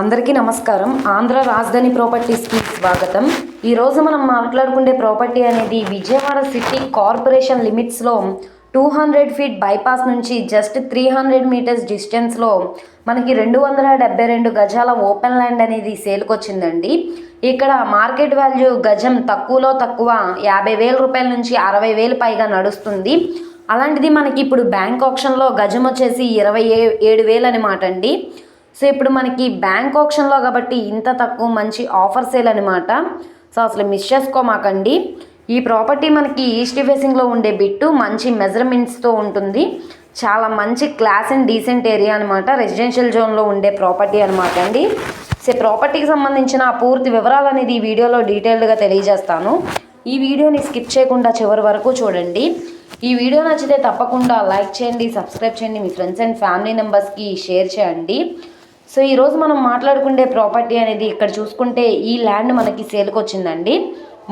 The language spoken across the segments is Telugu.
అందరికీ నమస్కారం. ఆంధ్ర రాజధాని ప్రాపర్టీస్కి స్వాగతం. ఈరోజు మనం మాట్లాడుకునే ప్రాపర్టీ అనేది విజయవాడ సిటీ కార్పొరేషన్ లిమిట్స్లో టూ హండ్రెడ్ ఫీట్ బైపాస్ నుంచి జస్ట్ త్రీ హండ్రెడ్ మీటర్స్ డిస్టెన్స్లో మనకి రెండు వందల డెబ్బై రెండు గజాల ఓపెన్ ల్యాండ్ అనేది సేల్కొచ్చిందండి ఇక్కడ మార్కెట్ వాల్యూ గజం తక్కువలో తక్కువ యాభై వేల రూపాయల నుంచి అరవై వేలు పైగా నడుస్తుంది. అలాంటిది మనకి ఇప్పుడు బ్యాంక్ ఆప్షన్లో గజం వచ్చేసి ఇరవై ఏ ఏడు వేలు అనమాట అండి. సో ఇప్పుడు మనకి బ్యాంక్ ఆప్షన్లో కాబట్టి ఇంత తక్కువ మంచి ఆఫర్ సేల్ అనమాట సో అసలు మిస్ చేసుకోమాకండి. ఈ ప్రాపర్టీ మనకి ఈస్ట్ ఫేసింగ్లో ఉండే బిట్టు మంచి మెజర్మెంట్స్తో ఉంటుంది. చాలా మంచి క్లాస్ అండ్ డీసెంట్ ఏరియా అనమాట రెసిడెన్షియల్ జోన్లో ఉండే ప్రాపర్టీ అనమాట అండి. సో ప్రాపర్టీకి సంబంధించిన పూర్తి వివరాలు అనేది ఈ వీడియోలో డీటెయిల్డ్గా తెలియజేస్తాను. ఈ వీడియోని స్కిప్ చేయకుండా చివరి వరకు చూడండి. ఈ వీడియో నచ్చితే తప్పకుండా లైక్ చేయండి సబ్స్క్రైబ్ చేయండి. మీ ఫ్రెండ్స్ అండ్ ఫ్యామిలీ మెంబర్స్కి షేర్ చేయండి. సో ఈరోజు మనం మాట్లాడుకునే ప్రాపర్టీ అనేది ఇక్కడ చూసుకుంటే ఈ ల్యాండ్ మనకి సేల్కి వచ్చిందండి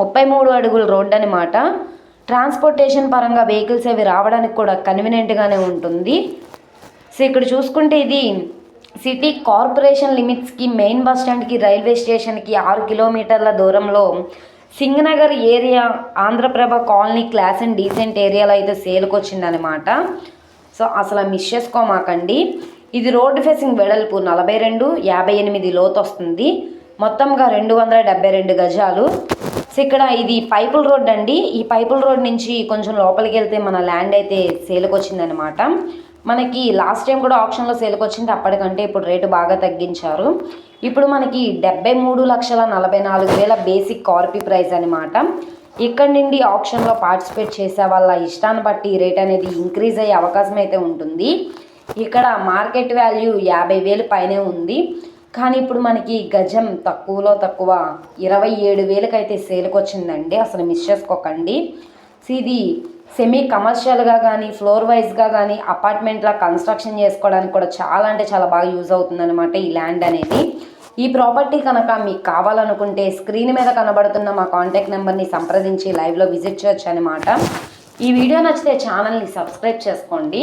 ముప్పై మూడు అడుగుల రోడ్ అనమాట ట్రాన్స్పోర్టేషన్ పరంగా వెహికల్స్ అవి రావడానికి కూడా కన్వీనియంట్గానే ఉంటుంది. సో ఇక్కడ చూసుకుంటే ఇది సిటీ కార్పొరేషన్ లిమిట్స్కి మెయిన్ బస్ స్టాండ్కి రైల్వే స్టేషన్కి ఆరు కిలోమీటర్ల దూరంలో Singhnagar area Andhraprabha colony class and decent ఏరియాలో అయితే సేల్కి వచ్చిందనమాట సో అసలు మిస్ చేసుకోమాకండి ఇది రోడ్డు ఫేసింగ్ వెడల్పు నలభై రెండు యాభై ఎనిమిది లోతు వస్తుంది మొత్తంగా రెండు వందల డెబ్బై రెండు గజాలు. సో ఇక్కడ ఇది పైపుల్ రోడ్ అండి. ఈ పైపుల్ రోడ్ నుంచి కొంచెం లోపలికి వెళ్తే మన ల్యాండ్ అయితే సేల్కి వచ్చిందనమాట మనకి లాస్ట్ టైం కూడా ఆప్షన్లో సేల్కి వచ్చింది. అప్పటికంటే ఇప్పుడు రేటు బాగా తగ్గించారు. ఇప్పుడు మనకి డెబ్బై మూడు లక్షల నలభై నాలుగు వేల బేసిక్ కార్పీ ప్రైస్ అనమాట ఇక్కడ నుండి ఆప్షన్లో పార్టిసిపేట్ చేసే వాళ్ళ ఇష్టాన్ని బట్టి రేట్ అనేది ఇంక్రీజ్ అయ్యే అవకాశం అయితే ఉంటుంది. ఇక్కడ మార్కెట్ వాల్యూ యాభై వేలు పైనే ఉంది. కానీ ఇప్పుడు మనకి గజం తక్కువలో తక్కువ ఇరవై ఏడు వేలకైతే సేల్కి వచ్చిందండి అసలు మిస్ చేసుకోకండి. ఇది సెమీ కమర్షియల్గా కానీ ఫ్లోర్ వైజ్గా కానీ అపార్ట్మెంట్లా కన్స్ట్రక్షన్ చేసుకోవడానికి కూడా చాలా అంటే చాలా బాగా యూజ్ అవుతుందన్నమాట ఈ ల్యాండ్ అనేది. ఈ ప్రాపర్టీ కనుక మీకు కావాలనుకుంటే స్క్రీన్ మీద కనబడుతున్న మా కాంటాక్ట్ నెంబర్ని సంప్రదించి లైవ్లో విజిట్ చేయొచ్చు అనమాట ఈ వీడియో నచ్చితే ఛానల్ని సబ్స్క్రైబ్ చేసుకోండి.